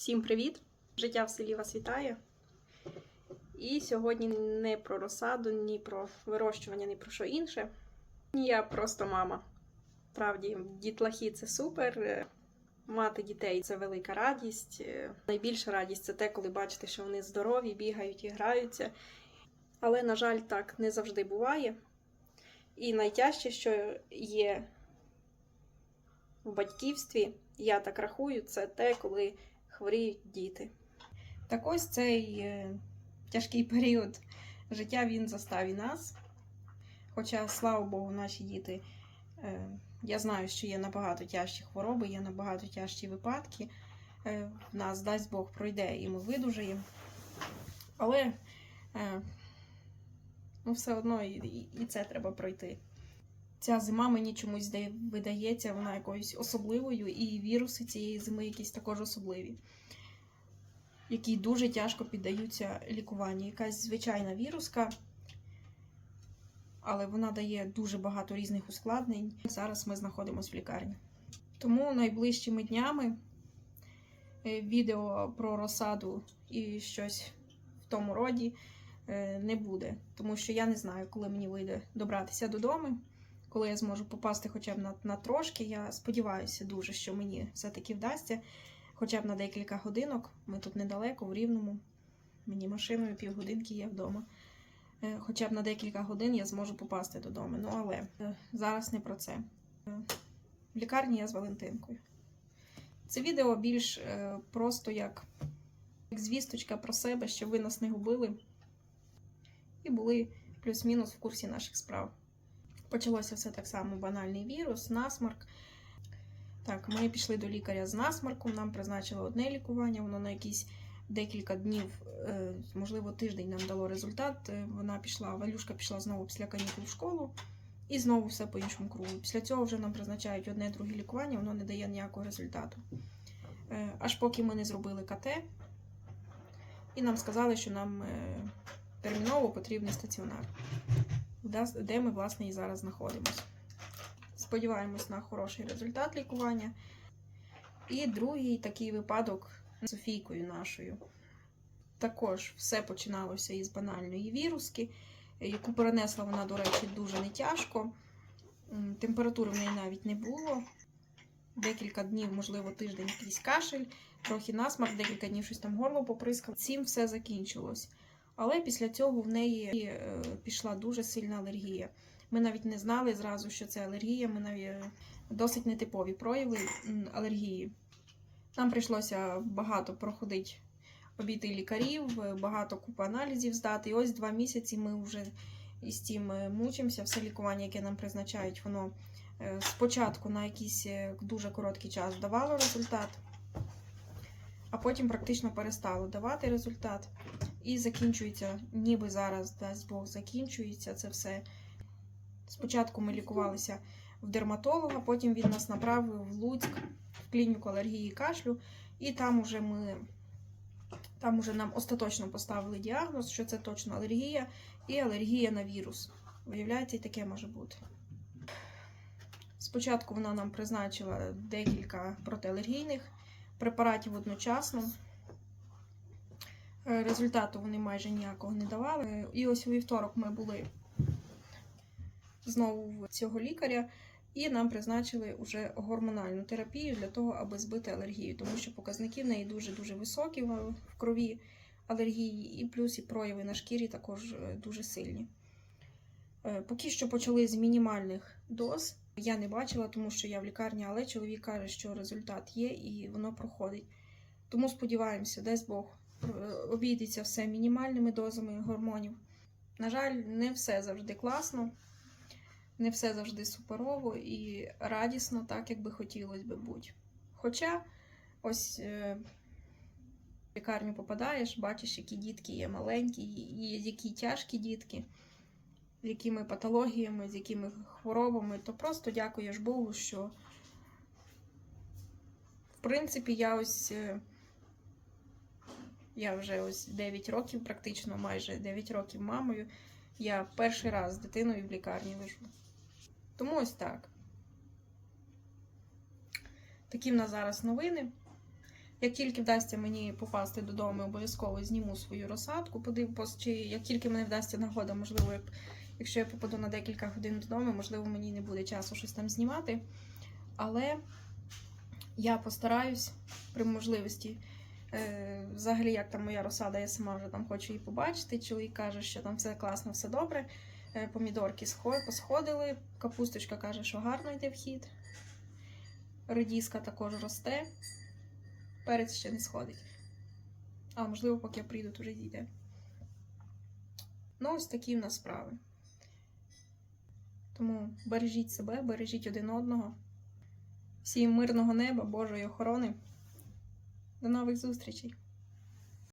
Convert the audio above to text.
Всім привіт! Життя в селі вас вітає. І сьогодні не про розсаду, ні про вирощування, ні про що інше. Я просто мама. Справді, дітлахи це супер. е, Мати дітей це велика радість. Е, Найбільша радість це те, коли бачите, що вони здорові, бігають і граються. Але, на жаль, так не завжди буває. І найтяжче, що є в батьківстві, я так рахую, це те, коли хворіють діти. Так ось цей е, тяжкий період життя він застав і нас. Хоча, слава Богу, наші діти, е, я знаю, що є набагато тяжчі хвороби, є набагато тяжчі випадки. Е, в нас, дасть Бог, пройде і ми видужаємо. Але ну, все одно і, і це треба пройти. Ця зима мені чомусь видається вона якоюсь особливою, і віруси цієї зими якісь також особливі, які дуже тяжко піддаються лікуванню. Якась звичайна віруска, але вона дає дуже багато різних ускладнень. Зараз ми знаходимося в лікарні. Тому найближчими днями е, відео про розсаду і щось в тому роді е, не буде, тому що я не знаю, коли мені вийде добратися додому коли я зможу попасти хоча б на, на трошки. Я сподіваюся дуже, що мені все-таки вдасться. Хоча б на декілька годинок. Ми тут недалеко, в Рівному. Мені машиною півгодинки є вдома. Е, Хоча б на декілька годин я зможу попасти додому. Ну але е, зараз не про це. Е, В лікарні я з Валентинкою. Це відео більш просто як, звісточка про себе, що ви нас не губили і були плюс-мінус в курсі наших справ. Почалося все так само: банальний вірус, насморк. Так, ми пішли до лікаря з насморком, нам призначили одне лікування, воно на якісь декілька днів, е, можливо, тиждень нам дало результат. Е, Вона пішла, Валюшка пішла знову після канікул в школу, і знову все по іншому кругу. Після цього вже нам призначають одне друге лікування, воно не дає ніякого результату. Е, Аж поки ми не зробили КТ, і нам сказали, що нам терміново потрібний стаціонар де- ми, власне, і зараз знаходимося. Сподіваємось на хороший результат лікування. І другий такий випадок з Софійкою нашою. Також все починалося із банальної віруски, яку перенесла вона, до речі, дуже нетяжко. Температури в неї навіть не було. Декілька днів, можливо, тиждень якийсь кашель, трохи насмарк, декілька днів щось там горло поприскав. Цим все закінчилось. Але після цього в неї е, пішла дуже сильна алергія. Ми навіть не знали зразу, що це алергія. Ми навіть е, досить нетипові прояви алергії. Нам прийшлося багато проходити обійти лікарів, е, багато купи аналізів здати. І ось два місяці ми вже із цим е, мучимося. Все лікування, яке нам призначають, воно спочатку на якийсь дуже короткий час давало результат, а потім практично перестало давати результат. І закінчується, ніби зараз, дасть Бог, закінчується це все. Спочатку ми лікувалися в дерматолога, потім він нас направив в Луцьк, в клініку алергії і кашлю, і там уже ми. Там уже нам остаточно поставили діагноз, що це точно алергія і алергія на вірус. Виявляється, і таке може бути. Спочатку вона нам призначила декілька протиалергійних препаратів одночасно. Е, Результату вони майже ніякого не давали. Е, І ось у вівторок ми були знову в цього лікаря, і нам призначили вже гормональну терапію для того, аби збити алергію, тому що показники в неї дуже-дуже високі в в крові алергії, і плюс і прояви на шкірі також е, дуже сильні. Е, Поки що почали з мінімальних доз. Я не бачила, тому що я в лікарні, але чоловік каже, що результат є і воно проходить. Тому сподіваємося, дасть Бог е, обійдеться все мінімальними дозами гормонів. На жаль, не все завжди класно, не все завжди суперово і радісно, так як би хотілося би бути. Хоча ось е, в лікарню попадаєш, бачиш, які дітки є маленькі, і які тяжкі дітки, з якими патологіями, з якими хворобами, то просто дякуєш Богу, що в принципі я ось. Я вже ось 9 років, практично майже 9 років мамою. Я перший раз з дитиною в лікарні лежу. Тому ось так. Такі в нас зараз новини. Як тільки вдасться мені попасти додому, обов'язково зніму свою розсадку, подивлюсь, чи як тільки мені вдасться нагода, можливо, як- якщо я попаду на декілька годин додому, можливо, мені не буде часу щось там знімати. Але я постараюсь при можливості. Е, взагалі, як там моя розсада, я сама вже там хочу її побачити. Чоловік каже, що там все класно, все добре. Е, помідорки посходили, капусточка каже, що гарно йде в хід. Редіска також росте. Перець ще не сходить. А можливо, поки я прийду, то вже зійде. Ну, ось такі в нас справи. Тому бережіть себе, бережіть один одного. Всім мирного неба, Божої охорони. До нових зустрічей!